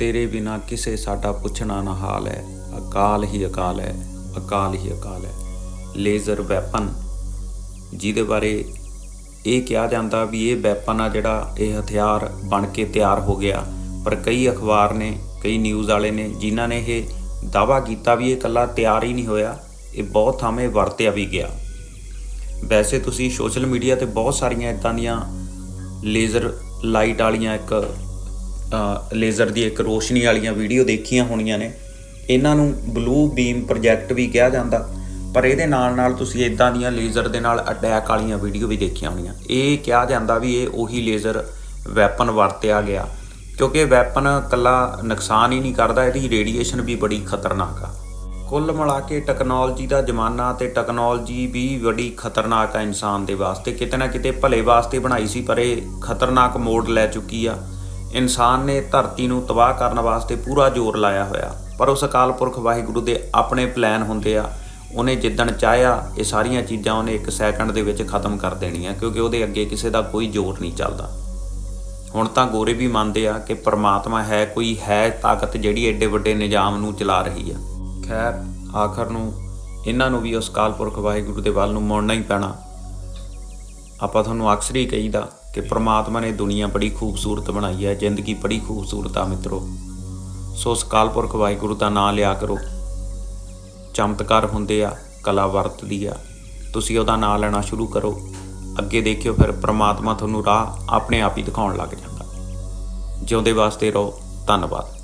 ਤੇਰੇ ਬਿਨਾ ਕਿਸੇ ਸਾਡਾ ਪੁੱਛਣਾ ਨਾ ਹਾਲ ਹੈ। ਅਕਾਲ ਹੀ ਅਕਾਲ ਹੈ, ਅਕਾਲ ਹੀ ਅਕਾਲ ਹੈ। Laser weapon. ਜਿਹਦੇ ਬਾਰੇ ਇਹ ਕਿਹਾ ਜਾਂਦਾ ਵੀ ਇਹ ਵੈਪਨ ਆ ਜਿਹੜਾ ਇਹ ਹਥਿਆਰ ਬਣ ਕੇ ਤਿਆਰ ਹੋ ਗਿਆ। ਪਰ ਕਈ ਅਖਬਾਰ ਨੇ, ਕਈ ਨਿਊਜ਼ ਵਾਲੇ ਨੇ ਜਿਨ੍ਹਾਂ ਨੇ ਇਹ ਦਾਵਾ ਕੀਤਾ ਵੀ ਇਹ ਇਕੱਲਾ ਤਿਆਰ ਹੀ ਨਹੀਂ ਹੋਇਆ, ਇਹ ਬਹੁਤ ਥਾਵੇਂ ਵਰਤਿਆ ਵੀ ਗਿਆ। ਵੈਸੇ ਤੁਸੀਂ ਸੋਸ਼ਲ ਮੀਡੀਆ ਤੇ ਬਹੁਤ ਸਾਰੀਆਂ ਇਦਾਂ ਦੀਆਂ ਲੇਜ਼ਰ ਲਾਈਟ ਵਾਲੀਆਂ ਇੱਕ ਲੇਜ਼ਰ ਦੀ ਇੱਕ ਰੋਸ਼ਨੀ ਵਾਲੀਆਂ ਵੀਡੀਓ ਦੇਖੀਆਂ ਹੋਣੀਆਂ ਨੇ। ਇਹਨਾਂ ਨੂੰ ਬਲੂ ਬੀਮ ਪ੍ਰੋਜੈਕਟ ਵੀ ਕਿਹਾ ਜਾਂਦਾ, ਪਰ ਇਹਦੇ ਨਾਲ ਨਾਲ ਤੁਸੀਂ ਇਦਾਂ ਦੀਆਂ ਲੇਜ਼ਰ ਦੇ ਨਾਲ ਅਟੈਕ ਵਾਲੀਆਂ ਵੀਡੀਓ ਵੀ ਦੇਖੀਆਂ ਹੋਣੀਆਂ। ਇਹ ਕਿਹਾ ਜਾਂਦਾ ਵੀ ਇਹ ਉਹੀ ਲੇਜ਼ਰ ਵੈਪਨ ਵਰਤਿਆ ਗਿਆ, ਕਿਉਂਕਿ ਵੈਪਨ ਕੱਲਾ ਨੁਕਸਾਨ ਹੀ ਨਹੀਂ ਕਰਦਾ, ਇਹਦੀ ਰੇਡੀਏਸ਼ਨ ਵੀ ਬੜੀ ਖਤਰਨਾਕ ਆ। ਕੁੱਲ ਮਿਲਾ ਕੇ ਟੈਕਨੋਲੋਜੀ ਦਾ ਜ਼ਮਾਨਾ ਤੇ ਟੈਕਨੋਲੋਜੀ ਵੀ ਬੜੀ ਖਤਰਨਾਕ ਆ ਇਨਸਾਨ ਦੇ ਵਾਸਤੇ। ਕਿਤੇ ਨਾ ਕਿਤੇ ਭਲੇ ਵਾਸਤੇ ਬਣਾਈ ਸੀ, ਪਰ ਇਹ ਖਤਰਨਾਕ ਮੋੜ ਲੈ ਚੁੱਕੀ ਆ। ਇਨਸਾਨ ਨੇ ਧਰਤੀ ਨੂੰ ਤਬਾਹ ਕਰਨ ਵਾਸਤੇ ਪੂਰਾ ਜ਼ੋਰ ਲਾਇਆ ਹੋਇਆ। ਪਰ ਉਸ ਅਕਾਲ ਪੁਰਖ ਵਾਹਿਗੁਰੂ ਦੇ ਆਪਣੇ ਪਲਾਨ ਹੁੰਦੇ ਆ, ਉਹਨੇ ਜਿੱਦਣ ਚਾਹਿਆ, ਇਹ ਸਾਰੀਆਂ ਚੀਜ਼ਾਂ ਉਹਨੇ ਇੱਕ ਸੈਕਿੰਡ ਦੇ ਵਿੱਚ ਖਤਮ ਕਰ ਦੇਣੀਆਂ, ਕਿਉਂਕਿ ਉਹਦੇ ਅੱਗੇ ਕਿਸੇ ਦਾ ਕੋਈ ਜ਼ੋਰ ਨਹੀਂ ਚੱਲਦਾ। ਹੁਣ ਤਾਂ ਗੋਰੇ ਵੀ ਮੰਨਦੇ ਆ ਕਿ ਪਰਮਾਤਮਾ ਹੈ, ਕੋਈ ਹੈ ਤਾਕਤ ਜਿਹੜੀ ਐਡੇ ਵੱਡੇ ਨਿਜ਼ਾਮ ਨੂੰ ਚਲਾ ਰਹੀ ਆ। ਖੈਰ, ਆਖਰ ਨੂੰ ਇਹਨਾਂ ਨੂੰ ਵੀ ਉਸ ਅਕਾਲ ਪੁਰਖ ਵਾਹਿਗੁਰੂ ਦੇ ਵੱਲ ਨੂੰ ਮੁੜਨਾ ਹੀ ਪੈਣਾ। ਆਪਾਂ ਤੁਹਾਨੂੰ ਅਕਸਰ ਹੀ ਕਹੀਦਾ ਕਿ ਪ੍ਰਮਾਤਮਾ ਨੇ ਦੁਨੀਆ ਬੜੀ ਖੂਬਸੂਰਤ ਬਣਾਈ ਹੈ, ਜ਼ਿੰਦਗੀ ਬੜੀ ਖੂਬਸੂਰਤ ਆ ਮਿੱਤਰੋ। ਸੋ ਉਸ ਪੁਰਖ ਵਾਹਿਗੁਰੂ ਦਾ ਨਾਮ ਲਿਆ ਕਰੋ। ਚਮਤਕਾਰ ਹੁੰਦੇ ਆ, ਕਲਾ ਵਰਤਦੀ ਆ। ਤੁਸੀਂ ਉਹਦਾ ਨਾਮ ਲੈਣਾ ਸ਼ੁਰੂ ਕਰੋ। ਅੱਗੇ ਦੇਖਿਓ ਫਿਰ ਪ੍ਰਮਾਤਮਾ ਤੁਹਾਨੂੰ ਰਾਹ ਆਪਣੇ ਆਪ ਹੀ ਦਿਖਾਉਣ ਲੱਗ ਜਾਂਦਾ। ਜਿਉਂਦੇ ਵਾਸਤੇ ਰਹੋ। ਧੰਨਵਾਦ।